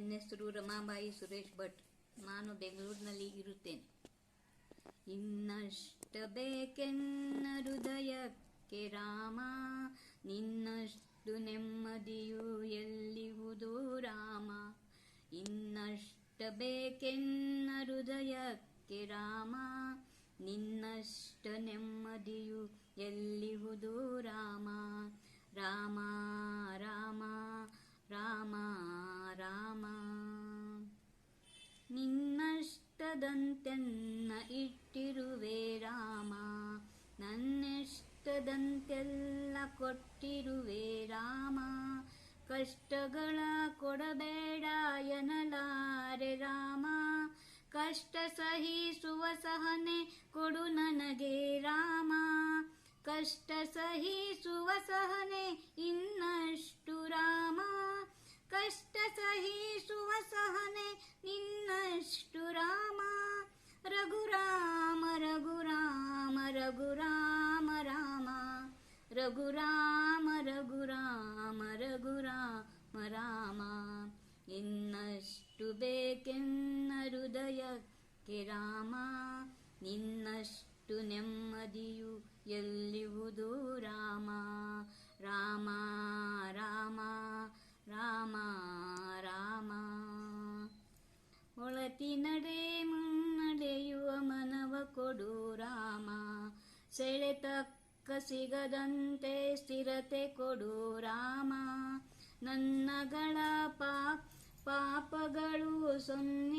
ನನ್ನ ಹೆಸರು ರಮಾಬಾಯಿ ಸುರೇಶ್ ಭಟ್. ನಾನು ಬೆಂಗಳೂರಿನಲ್ಲಿ ಇರುತ್ತೇನೆ. ಇನ್ನಷ್ಟ ಬೇಕೆನ್ನ ಹೃದಯಕ್ಕೆ ರಾಮ, ನಿನ್ನಷ್ಟು ನೆಮ್ಮದಿಯು ಎಲ್ಲಿಹುದು ರಾಮ. ಇನ್ನಷ್ಟ ಬೇಕೆನ್ನ ಹೃದಯಕ್ಕೆ ರಾಮ, ನಿನ್ನಷ್ಟ ನೆಮ್ಮದಿಯು ಎಲ್ಲಿಹುದು ರಾಮ. ರಾಮ ನಿನ್ನಷ್ಟದಂತೆನ್ನ ಇಟ್ಟಿರುವೆ ರಾಮ? ನನ್ನಿಷ್ಟದಂತೆಲ್ಲ ಕೊಟ್ಟಿರುವೆ ರಾಮ? ಕಷ್ಟಗಳ ಕೊಡಬೇಡ ಎನಲಾರೆ ರಾಮ. ಕಷ್ಟ ಸಹಿಸುವ ಸಹನೆ ಕೊಡು ನನಗೆ ರಾಮ. ಕಷ್ಟ ಸಹಿಸುವ ಸಹನೆ ಇನ್ನಷ್ಟು ರಾಮ. ಕಷ್ಟ ರಘುರಾಮ ರಘುರಾಮ ರಘುರಾಮ, ರಾಮ. ಇನ್ನಷ್ಟು ಬೇಕೆನ್ನ ಹೃದಯಕ್ಕೆ ರಾಮ. ನಿನ್ನಷ್ಟು ನೆಮ್ಮದಿಯು ಎಲ್ಲಿವುದು ರಾಮ? ರಾಮ ರಾಮ ರಾಮ ರಾಮ. ಒಳತಿ ನಡೆ ಮುನ್ನಡೆಯುವ ಮನವ ಕೊಡು ರಾಮ. ಸೆಳೆತಕ್ಕ ಸಿಗದಂತೆ ಸ್ಥಿರತೆ ಕೊಡು ರಾಮ. ನನ್ನಗಳ ಪಾಪಗಳು ಸೊನ್ನೆಯಾಗಿಸು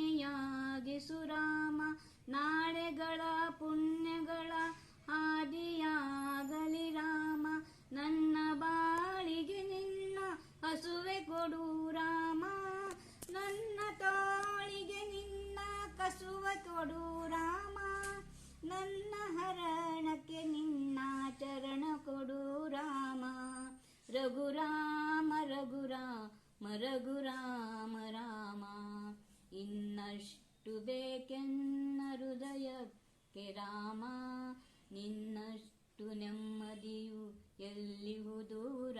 ರಘುರಾಮ ರಘುರಾಮ ರಘುರಾಮ ರಾಮ. ಇನ್ನಷ್ಟು ಬೇಕೆನ್ನ ಹೃದಯಕ್ಕೆ ರಾಮ. ನಿನ್ನಷ್ಟು ನೆಮ್ಮದಿಯು ಎಲ್ಲಿಹುದು